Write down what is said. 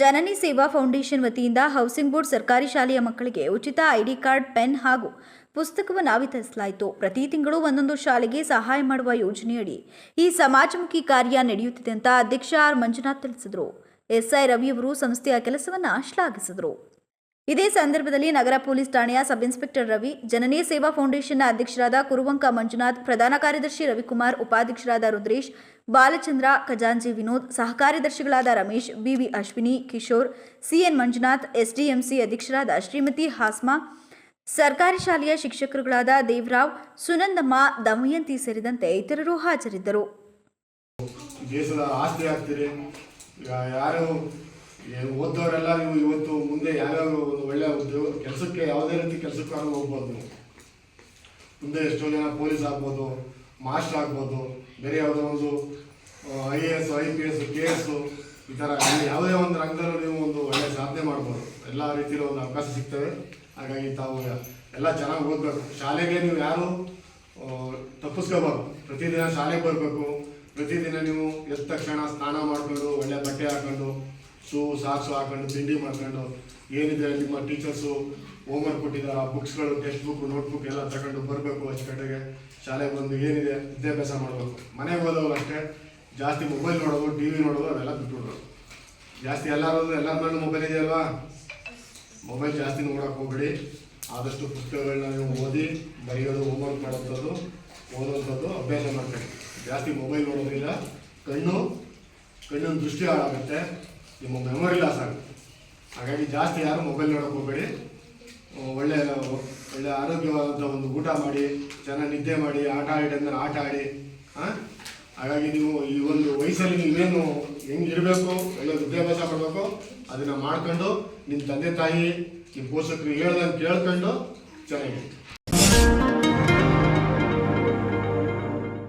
ಜನನಿ ಸೇವಾ ಫೌಂಡೇಶನ್ ವತಿಯಿಂದ housing board ಸರ್ಕಾರಿ ಶಾಲೆಯ ಮಕ್ಕಳಿಗೆ ಉಚಿತ ಐಡಿ ಕಾರ್ಡ್, ಪೆನ್ ಹಾಗೂ ಪುಸ್ತಕವನ್ನು ವಿತರಿಸಲಾಯಿತು. ಪ್ರತಿ ತಿಂಗಳು ಒಂದೊಂದು ಶಾಲೆಗೆ ಸಹಾಯ ಮಾಡುವ ಯೋಜನೆಯಡಿ ಈ ಸಮಾಜಮುಖಿ ಕಾರ್ಯ ನಡೆಯುತ್ತಿದೆ ಅಂತ ಅಧ್ಯಕ್ಷ ಆರ್ ಮಂಜುನಾಥ್ ತಿಳಿಸಿದರು. ಎಸ್ಐ ರವಿಯವರು ಸಂಸ್ಥೆಯ ಕೆಲಸವನ್ನು ಶ್ಲಾಘಿಸಿದರು. ಇದೇ ಸಂದರ್ಭದಲ್ಲಿ ನಗರ ಪೊಲೀಸ್ ಠಾಣೆಯ ಸಬ್ ಇನ್ಸ್ಪೆಕ್ಟರ್ ರವಿ ಜನನಿ ಸೇವಾ ಫೌಂಡೇಶನ್ನ ಅಧ್ಯಕ್ಷರಾದ ಕುರುವಂಕ ಮಂಜುನಾಥ್, ಪ್ರಧಾನ ಕಾರ್ಯದರ್ಶಿ ರವಿಕುಮಾರ್, ಉಪಾಧ್ಯಕ್ಷರಾದ ರುದ್ರೇಶ್, ಬಾಲಚಂದ್ರ ಖಜಾಂಜಿ Vinod, ಸಹಕಾರ್ಯದರ್ಶಿಗಳಾದ Ramesh, BV Ashwini, Kishore, CN Manjunath, SDMC ಅಧ್ಯಕ್ಷರಾದ ಶ್ರೀಮತಿ ಹಾಸ್ಮಾ, ಸರ್ಕಾರಿ ಶಾಲೆಯ ಶಿಕ್ಷಕರುಗಳಾದ ದೇವರಾವ್, ಸುನಂದಮ್ಮ ದಮಯಂತಿ ಸೇರಿದಂತೆ ಇತರರು ಹಾಜರಿದ್ದರು. ಓದ್ದವರೆಲ್ಲ ನೀವು ಇವತ್ತು ಮುಂದೆ ಯಾವ್ಯಾವ ಒಂದು ಒಳ್ಳೆ ಉದ್ಯೋಗ ಕೆಲಸಕ್ಕೆ ಯಾವುದೇ ರೀತಿ ಕೆಲಸಕ್ಕಾದ್ರೂ ಹೋಗ್ಬೋದು. ಮುಂದೆ ಎಷ್ಟೋ ಜನ ಪೊಲೀಸ್ ಆಗ್ಬೋದು, ಮಾಸ್ಟರ್ ಆಗ್ಬೋದು, ಬೇರೆ ಯಾವುದೋ ಒಂದು I A S I P S K S ಈ ಥರ ಯಾವುದೇ ಒಂದು ರಂಗದಲ್ಲೂ ನೀವು ಒಂದು ಒಳ್ಳೆ ಸಾಧನೆ ಮಾಡ್ಬೋದು. ಎಲ್ಲ ರೀತಿಯ ಒಂದು ಅವಕಾಶ ಸಿಗ್ತವೆ. ಹಾಗಾಗಿ ತಾವು ಎಲ್ಲ ಚೆನ್ನಾಗಿ ಓದಬೇಕು. ಶಾಲೆಗೆ ನೀವು ಯಾರು ತಪ್ಪಿಸ್ಕೋಬಾರ್ದು. ಪ್ರತಿದಿನ ಶಾಲೆಗೆ ಬರಬೇಕು. ಪ್ರತಿದಿನ ನೀವು ಎದ್ದ ತಕ್ಷಣ ಸ್ನಾನ ಮಾಡಿಕೊಂಡು, ಒಳ್ಳೆ ಬಟ್ಟೆ ಹಾಕೊಂಡು ಶೂ ಸಾಕ್ಸು ಹಾಕೊಂಡು, ತಿಂಡಿ ಮಾಡ್ಕೊಂಡು, ಏನಿದೆ ನಿಮ್ಮ ಟೀಚರ್ಸು ಹೋಮ್ವರ್ಕ್ ಕೊಟ್ಟಿದ್ದಾರೆ, ಆ ಬುಕ್ಸ್ಗಳು ಟೆಕ್ಸ್ಟ್ ಬುಕ್ ನೋಟ್ಬುಕ್ ಎಲ್ಲ ತಗೊಂಡು ಬರಬೇಕು ಅಚ್ಚುಕಟ್ಟಿಗೆ ಶಾಲೆಗೆ ಬಂದು ಏನಿದೆ, ವಿದ್ಯಾಭ್ಯಾಸ ಮಾಡಬೇಕು. ಮನೆಗೆ ಹೋದವರು ಅಷ್ಟೇ, ಜಾಸ್ತಿ ಮೊಬೈಲ್ ನೋಡೋದು ಟಿ ವಿ ನೋಡೋದು ಅವೆಲ್ಲ ಬಿಟ್ಬಿಡೋದು ಜಾಸ್ತಿ ಎಲ್ಲರೂ ಎಲ್ಲರ ಮನೇಲಿ ಮೊಬೈಲ್ ಇದೆಯಲ್ವಾ? ಮೊಬೈಲ್ ಜಾಸ್ತಿ ನೋಡೋಕೆ ಹೋಗ್ಬೇಡಿ. ಆದಷ್ಟು ಪುಸ್ತಕಗಳನ್ನ ನೀವು ಓದಿ, ಬರೆಯೋದು ಹೋಮ್ವರ್ಕ್ ಮಾಡೋಂಥದ್ದು ಓದೋಂಥದ್ದು ಅಭ್ಯಾಸ ಮಾಡ್ಕೊಳ್ಳಿ. ಜಾಸ್ತಿ ಮೊಬೈಲ್ ನೋಡೋದಿಲ್ಲ. ಕಣ್ಣು, ಕಣ್ಣಿನ ದೃಷ್ಟಿ ಹಾಳಾಗುತ್ತೆ. ನಿಮ್ಮ ಮೆಮೊರಿ ಲಾಸ್ ಆಗುತ್ತೆ. ಹಾಗಾಗಿ ಜಾಸ್ತಿ ಯಾರು ಮೊಬೈಲ್ ನೋಡೋಕೆ ಹೋಗಬೇಡಿ. ಒಳ್ಳೆ ಒಳ್ಳೆ ಆರೋಗ್ಯವಾದ ಒಂದು ಊಟ ಮಾಡಿ ಚೆನ್ನಾಗಿ ನಿದ್ದೆ ಮಾಡಿ, ಆಟ ಆಡಿದ್ರೆ ಆಟ ಆಡಿ ಹಾಂ ಹಾಗಾಗಿ ನೀವು ಈ ಒಂದು ವಯಸ್ಸಲ್ಲಿ ನೀವೇನು ಹೆಂಗೆ ಇರಬೇಕು, ಒಳ್ಳೆ ವಿದ್ಯಾಭ್ಯಾಸ ಮಾಡಬೇಕು ಅದನ್ನು ಮಾಡ್ಕೊಂಡು ನಿಮ್ಮ ತಂದೆ ತಾಯಿ ನಿಮ್ಮ ಪೋಷಕರು ಹೇಳ್ದಂತ ಕೇಳ್ಕೊಂಡು ಚೆನ್ನಾಗಿ